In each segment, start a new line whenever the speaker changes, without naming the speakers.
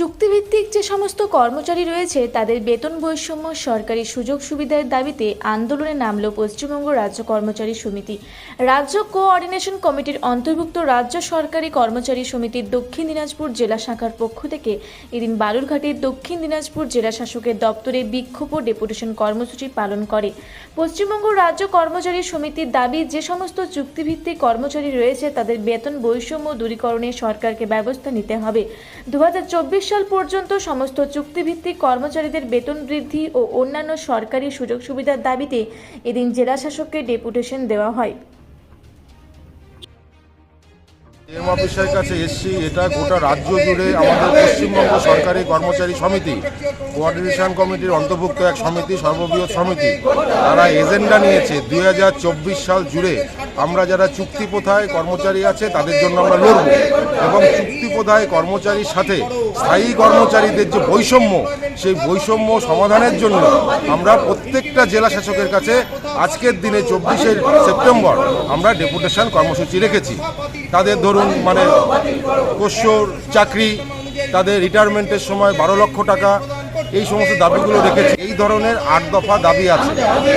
চুক্তিভিত্তিক যে সমস্ত কর্মচারী রয়েছে, তাদের বেতন বৈষম্য সরকারি সুযোগ সুবিধার দাবিতে আন্দোলনে নামল পশ্চিমবঙ্গ রাজ্য কর্মচারী সমিতি। রাজ্য কোঅর্ডিনেশন কমিটির অন্তর্ভুক্ত রাজ্য সরকারি কর্মচারী সমিতির দক্ষিণ দিনাজপুর জেলা শাখার পক্ষ থেকে এদিন বালুরঘাটের দক্ষিণ দিনাজপুর জেলা শাসকের দপ্তরে বিক্ষোভ ও ডেপুটেশন কর্মসূচি পালন করে। পশ্চিমবঙ্গ রাজ্য কর্মচারী সমিতির দাবি, যে সমস্ত চুক্তিভিত্তিক কর্মচারী রয়েছে, তাদের বেতন বৈষম্য দূরীকরণে সরকারকে ব্যবস্থা নিতে হবে। দু হাজার চব্বিশ সাল পর্যন্ত সমস্ত চুক্তিভিত্তিক কর্মচারীদের বেতন বৃদ্ধি ও অন্যান্য সরকারি সুযোগ সুবিধার দাবিতে এদিন জেলা শাসককে ডেপুটেশন দেওয়া হয়।
এম অফিসের কাছে এসছি। এটা গোটা রাজ্য জুড়ে আমাদের পশ্চিমবঙ্গ সরকারি কর্মচারী সমিতি, কোঅর্ডিনেশন কমিটির অন্তর্ভুক্ত এক সমিতি, সর্ববৃহৎ সমিতি। তারা এজেন্ডা নিয়েছে দুই হাজার চব্বিশ সাল জুড়ে। আমরা যারা চুক্তি প্রথায় কর্মচারী আছে, তাদের জন্য আমরা লড়ব। এবং চুক্তি প্রথায় কর্মচারীর সাথে স্থায়ী কর্মচারীদের যে বৈষম্য, সেই বৈষম্য সমাধানের জন্য আমরা প্রত্যেকটা জেলা শাসকের কাছে আজকের দিনে চব্বিশে সেপ্টেম্বর আমরা ডেপুটেশন কর্মসূচি রেখেছি। তাদের ধরুন মানে পোষ্যর চাকরি, তাদের রিটায়ারমেন্টের সময় বারো লক্ষ টাকা এই সমস্ত দাবিগুলো রেখেছি। এই ধরনের আট দফা দাবি আছে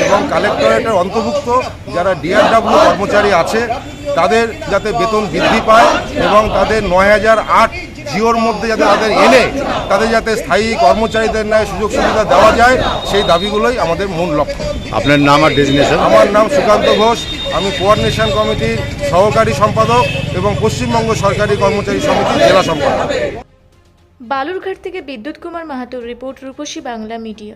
এবং কালেক্টরেটের অন্তর্ভুক্ত যারা ডিআরডাব্লিউ কর্মচারী আছে তাদের যাতে বেতন বৃদ্ধি পায় এবং তাদের নয় হাজার আট জিওর মধ্যে যাতে তাদের এনে তাদের যাতে স্থায়ী কর্মচারীদের ন্যায় সুযোগ সুবিধা দেওয়া যায় সেই দাবিগুলোই আমাদের মূল লক্ষ্য।
আপনার নাম আর ডেজিনেশন
আমার নাম সুকান্ত ঘোষ। আমি কোঅর্ডিনেশন কমিটির সহকারী সম্পাদক এবং পশ্চিমবঙ্গ সরকারি কর্মচারী সমিতির জেলা সম্পাদক।
বালুরঘাট থেকে বিদ্যুৎ কুমার মাহাতোর রিপোর্ট রূপসী বাংলা মিডিয়া।